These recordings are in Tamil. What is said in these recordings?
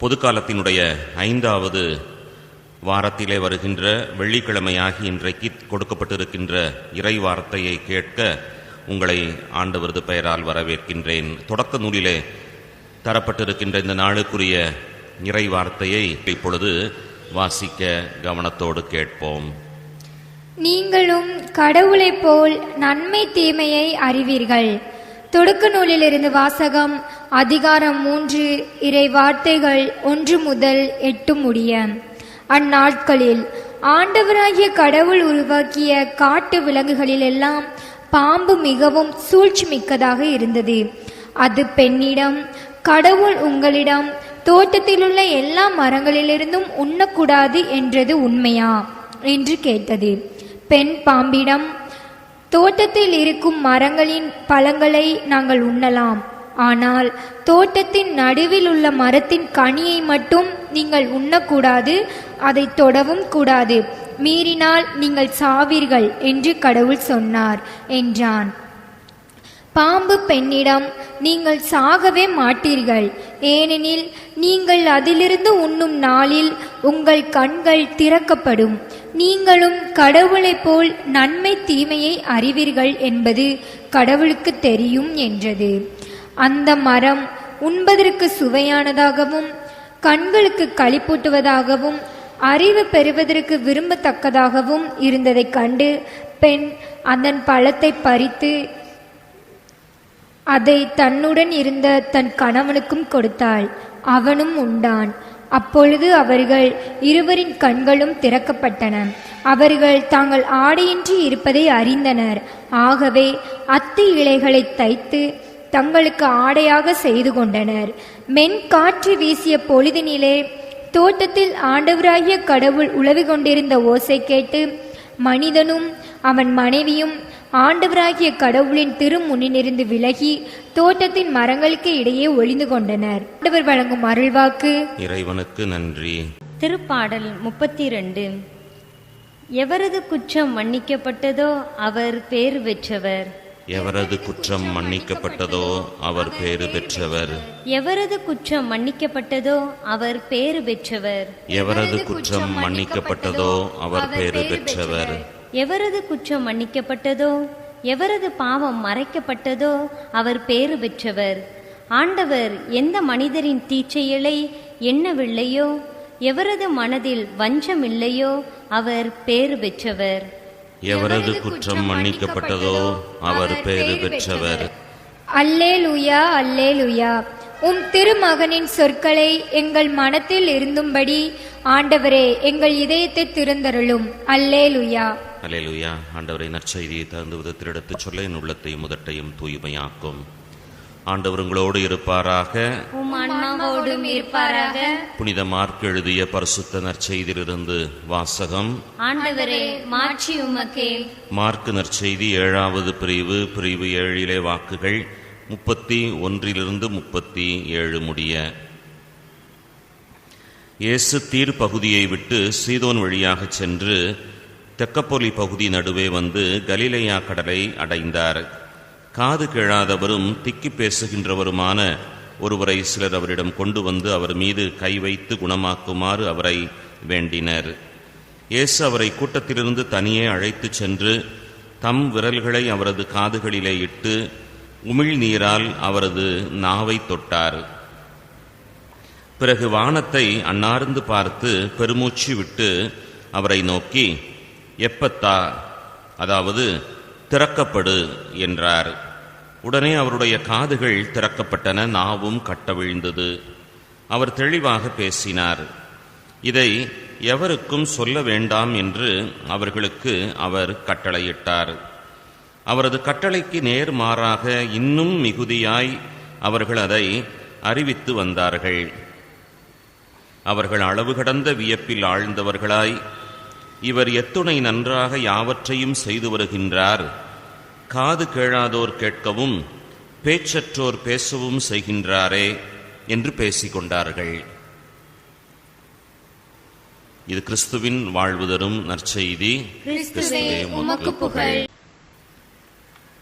பொதுக்காலத்தினுடைய ஐந்தாவது வாரத்திலே வருகின்ற வெள்ளிக்கிழமையாகி இன்றைக்கு கொடுக்கப்பட்டிருக்கின்ற இறை வார்த்தையை கேட்க உங்களை ஆண்டவரது பெயரால் வரவேற்கின்றேன். தொடக்க நூலிலே தரப்பட்டிருக்கின்ற இந்த நாளுக்குரிய இறை வார்த்தையை இப்பொழுது வாசிக்க கவனத்தோடு கேட்போம். நீங்களும் கடவுளைப் போல் நன்மை தீமையை அறிவீர்கள். தொடக்க நூலிலிருந்து வாசகம் அதிகாரம் மூன்று இறை வார்த்தைகள் ஒன்று முதல் எட்டு முடிய. அந்நாட்களில் ஆண்டவராகிய கடவுள் உருவாக்கிய காட்டு விலங்குகளிலெல்லாம் பாம்பு மிகவும் சூழ்ச்சி மிக்கதாக இருந்தது. அது பெண்ணிடம் கடவுள் உங்களிடம் தோட்டத்திலுள்ள எல்லா மரங்களிலிருந்தும் உண்ணக்கூடாது என்றது உண்மையா? என்று கேட்டது. பெண் பாம்பிடம் தோட்டத்தில் இருக்கும் மரங்களின் பழங்களை நாங்கள் உண்ணலாம். ஆனால் தோட்டத்தின் நடுவில் உள்ள மரத்தின் கனியை மட்டும் நீங்கள் உண்ணக்கூடாது அதை தொடவும் கூடாது. மீறினால் நீங்கள் சாவீர்கள் என்று கடவுள் சொன்னார் என்றான். பாம்பு பெண்ணிடம் நீங்கள் சாகவே மாட்டீர்கள். ஏனெனில் நீங்கள் அதிலிருந்து உண்ணும் நாளில் உங்கள் கண்கள் திறக்கப்படும். நீங்களும் கடவுளைப் போல் நன்மை தீமையை அறிவீர்கள் என்பது கடவுளுக்கு தெரியும் என்றது. அந்த மரம் உண்பதற்கு சுவையானதாகவும் கண்களுக்கு களிப்பூட்டுவதாகவும் அறிவு பெறுவதற்கு விரும்பத்தக்கதாகவும் இருந்ததைக் கண்டு பெண் அதன் பழத்தை பறித்து அதை தன்னுடன் இருந்த தன் கணவனுக்கும் கொடுத்தாள். அவனும் உண்டான். அப்பொழுது அவர்கள் இருவரின் கண்களும் திறக்கப்பட்டன. அவர்கள் தாங்கள் ஆடையின்றி இருப்பதை அறிந்தனர். ஆகவே அத்தி இலைகளை தைத்து தங்களுக்கு ஆடையாக செய்து கொண்டனர். மென் காற்று வீசிய பொழுதினிலே தோட்டத்தில் ஆண்டவராகிய கடவுள் உழவு கொண்டிருந்த ஓசை கேட்டு மனிதனும் அவன் மனைவியும் ஆண்டவராகிய கடவுளின் திருமுன்னிலிருந்து விலகி தோட்டத்தின் மரங்களுக்கு இடையே ஒளிந்து கொண்டனர். ஆண்டவர் வழங்கும் அருள்வாக்கு. இறைவனுக்கு நன்றி. திருப்பாடல் முப்பத்தி ரெண்டு எவரது குற்றம் மன்னிக்கப்பட்டதோ அவர் பேர் பெற்றவர். எவரது குற்றம் மன்னிக்கப்பட்டதோ அவர் பேறு பெற்றவர். எவரது குற்றம் மன்னிக்கப்பட்டதோ அவர் பேறு பெற்றவர். எவரது குற்றம் மன்னிக்கப்பட்டதோ அவர் பேறு பெற்றவர். எவரது குற்றம் மன்னிக்கப்பட்டதோ எவரது பாவம் மறைக்கப்பட்டதோ அவர் பேறு பெற்றவர். ஆண்டவர் எந்த மனிதரின் தீச்செயலை எண்ணவில்லையோ எவரது மனதில் வஞ்சம் இல்லையோ அவர் பேறு பெற்றவர். எவரது குற்றம் மன்னிக்கப்பட்டதோ அவர் பேறு பெற்றவர். அல்லேலுயா அல்லேலுயா. உம் திருமகனின் சொற்களை எங்கள் மனத்தில் இருந்தும்படி ஆண்டவரே எங்கள் இதயத்தை திறந்தருளும் அல்லேலுயா. அலேலுயா ஆண்டவரை நற்செய்தியை தகுந்த விதத்தில் எடுத்துச் சொல்ல என் உள்ளத்தையும் முதட்டையும் தூய்மையாக்கும். ஆண்டவர் உங்களோடு இருப்பாராக. புனித மார்க் எழுதிய பரிசுத்த நற்செய்தியிலிருந்து வாசகம். மார்க் நற்செய்தி ஏழாவது பிரிவு பிரிவு ஏழிலே வாக்குகள் முப்பத்தி ஒன்றிலிருந்து முப்பத்தி ஏழு முடிய. இயேசு தீர் பகுதியை விட்டு சீதோன் வழியாகச் சென்று தெக்கப்பொலி பகுதி நடுவே வந்து கலிலையா கடலை அடைந்தார். காது கேளாதவரும் திக்கி பேசுகின்றவருமான ஒருவரை சிலர் அவரிடம் கொண்டு வந்து அவர் மீது கை வைத்து குணமாக்குமாறு அவரை வேண்டினர். இயேசு அவரை கூட்டத்திலிருந்து தனியே அழைத்துச் சென்று தம் விரல்களை அவரது காதுகளிலே இட்டு உமிழ்நீரால் அவரது நாவை தொட்டார். பிறகு வானத்தை அன்னார்ந்து பார்த்து பெருமூச்சு விட்டு அவரை நோக்கி எப்பத்தா அதாவது திறக்கப்படு என்றார். உடனே அவருடைய காதுகள் திறக்கப்பட்டன நாவும் கட்டவிழ்ந்தது. அவர் தெளிவாக பேசினார். இதை எவருக்கும் சொல்ல வேண்டாம் என்று அவர்களுக்கு அவர் கட்டளையிட்டார். அவரது கட்டளைக்கு நேர்மாறாக இன்னும் மிகுதியாய் அவர்கள் அதை அறிவித்து வந்தார்கள். அவர்கள் அளவு கடந்த வியப்பில் ஆழ்ந்தவர்களாய் இவர் எத்துணை நன்றாக யாவற்றையும் செய்து வருகின்றார். காது கேளாதோர் கேட்கவும் பேச்சற்றோர் பேசவும் செய்கின்றாரே என்று பேசிக்கொண்டார்கள் இது கிறிஸ்துவின் வாழ்வு தரும் நற்செய்தி.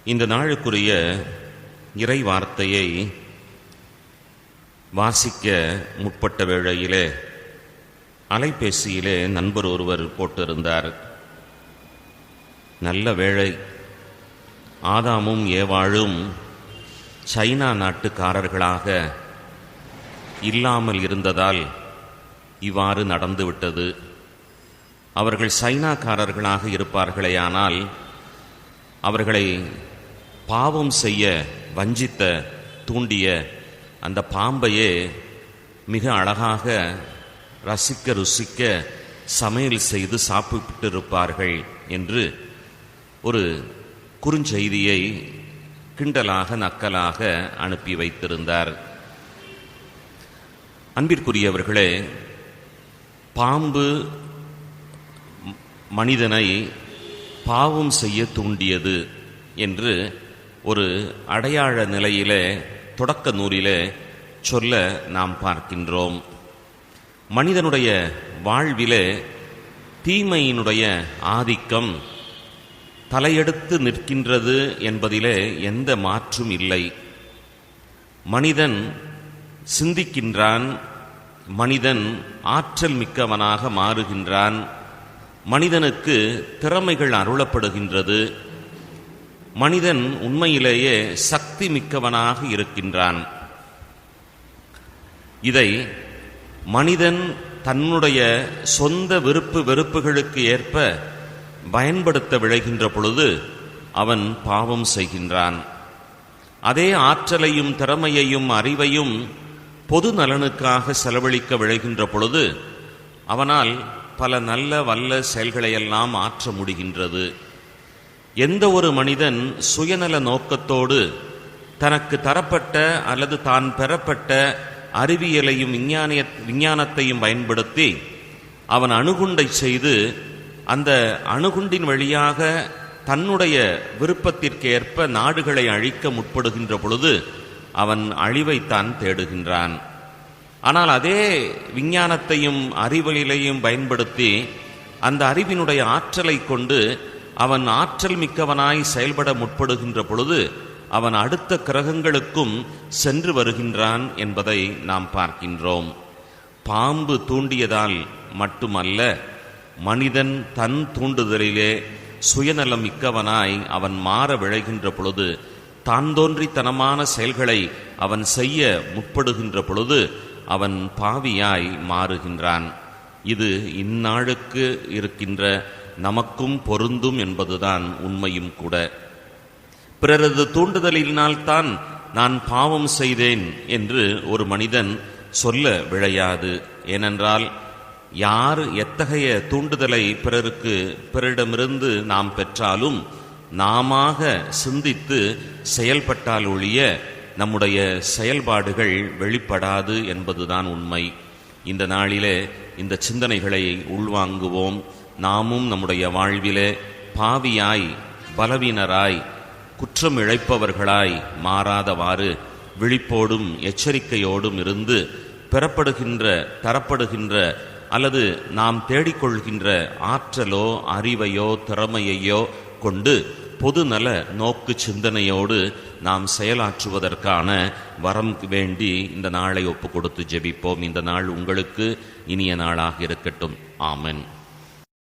இந்த நாளுக்குரிய இறை வார்த்தையை வாசிக்க முற்பட்ட வேளையிலே அலைபேசியிலே நண்பர் ஒருவர் போட்டிருந்தார். நல்ல வேளை ஆதாமும் ஏவாழும் சைனா நாட்டுக்காரர்களாக இல்லாமல் இருந்ததால் இவ்வாறு நடந்துவிட்டது. அவர்கள் சைனாக்காரர்களாக இருப்பார்களேயானால் அவர்களை பாவம் செய்ய வஞ்சித்த தூண்டிய அந்த பாம்பையே மிக அழகாக ரசிக்க ருசிக்க சமையல் செய்து சாப்பிட்டிருப்பார்கள் என்று ஒரு குறுஞ்செய்தியை கிண்டலாக நக்கலாக அனுப்பி வைத்திருந்தார். அன்பிற்குரியவர்களே பாம்பு மனிதனை பாவம் செய்ய தூண்டியது என்று ஒரு அடையாள நிலையிலே தொடக்க நூலிலே சொல்ல நாம் பார்க்கின்றோம். மனிதனுடைய வாழ்விலே தீமையினுடைய ஆதிக்கம் தலையெடுத்து நிற்கின்றது என்பதிலே எந்த மாற்றும் இல்லை. மனிதன் சிந்திக்கின்றான் மனிதன் ஆற்றல் மிக்கவனாக மாறுகின்றான் மனிதனுக்கு திறமைகள் அருளப்படுகின்றது மனிதன் உண்மையிலேயே சக்தி மிக்கவனாக இருக்கின்றான். இதை மனிதன் தன்னுடைய சொந்த விருப்பு வெறுப்புகளுக்கு ஏற்ப பயன்படுத்த விளைகின்ற பொழுது அவன் பாவம் செய்கின்றான். அதே ஆற்றலையும் திறமையையும் அறிவையும் பொது நலனுக்காக செலவழிக்க விழைகின்ற பொழுது அவனால் பல நல்ல வல்ல செயல்களையெல்லாம் ஆற்ற முடிகின்றது. எந்த ஒரு மனிதன் சுயநல நோக்கத்தோடு தனக்கு தரப்பட்ட அல்லது தான் பெறப்பட்ட அறிவியலையும் விஞ்ஞானிய விஞ்ஞானத்தையும் பயன்படுத்தி அவன் அணுகுண்டை செய்து அந்த அணுகுண்டின் வழியாக தன்னுடைய விருப்பத்திற்கேற்ப நாடுகளை அழிக்க முற்படுகின்ற பொழுது அவன் அழிவைத்தான் தேடுகின்றான். ஆனால் அதே விஞ்ஞானத்தையும் அறிவியலையும் பயன்படுத்தி அந்த அறிவினுடைய ஆற்றலை கொண்டு அவன் ஆற்றல் மிக்கவனாய் செயல்பட முற்படுகின்ற பொழுது அவன் அடுத்த கிரகங்களுக்கும் சென்று வருகின்றான் என்பதை நாம் பார்க்கின்றோம். பாம்பு தூண்டியதால் மட்டுமல்ல மனிதன் தன் தூண்டுதலிலே சுயநலம் மிக்கவனாய் அவன் மாற விழைகின்ற பொழுது தான் தோன்றித்தனமான செயல்களை அவன் செய்ய முற்படுகின்ற பொழுது அவன் பாவியாய் மாறுகின்றான். இது இந்நாளுக்கு இருக்கின்ற நமக்கும் பொருந்தும் என்பதுதான் உண்மையும் கூட. பிறரது தூண்டுதலினால்தான் நான் பாவம் செய்தேன் என்று ஒரு மனிதன் சொல்ல விழையாது. ஏனென்றால் யார் எத்தகைய தூண்டுதலை பிறருக்கு பிறரிடமிருந்து நாம் பெற்றாலும் நாமாக சிந்தித்து செயல்பட்டால் ஒழிய நம்முடைய செயல்பாடுகள் வெளிப்படாது என்பதுதான் உண்மை. இந்த நாளிலே இந்த சிந்தனைகளை உள்வாங்குவோம். நாமும் நம்முடைய வாழ்விலே பாவியாய் பலவீனராய் குற்றம் இழைப்பவர்களாய் மாறாதவாறு விழிப்போடும் எச்சரிக்கையோடும் இருந்து பெறப்படுகின்ற தரப்படுகின்ற அல்லது நாம் தேடிக்கொள்கின்ற ஆற்றலோ அறிவையோ திறமையையோ கொண்டு பொதுநல நோக்கு சிந்தனையோடு நாம் செயலாற்றுவதற்கான வரம் வேண்டி இந்த நாளை ஒப்பு கொடுத்து ஜெபிப்போம். இந்த நாள் உங்களுக்கு இனிய நாளாக இருக்கட்டும். ஆமென்.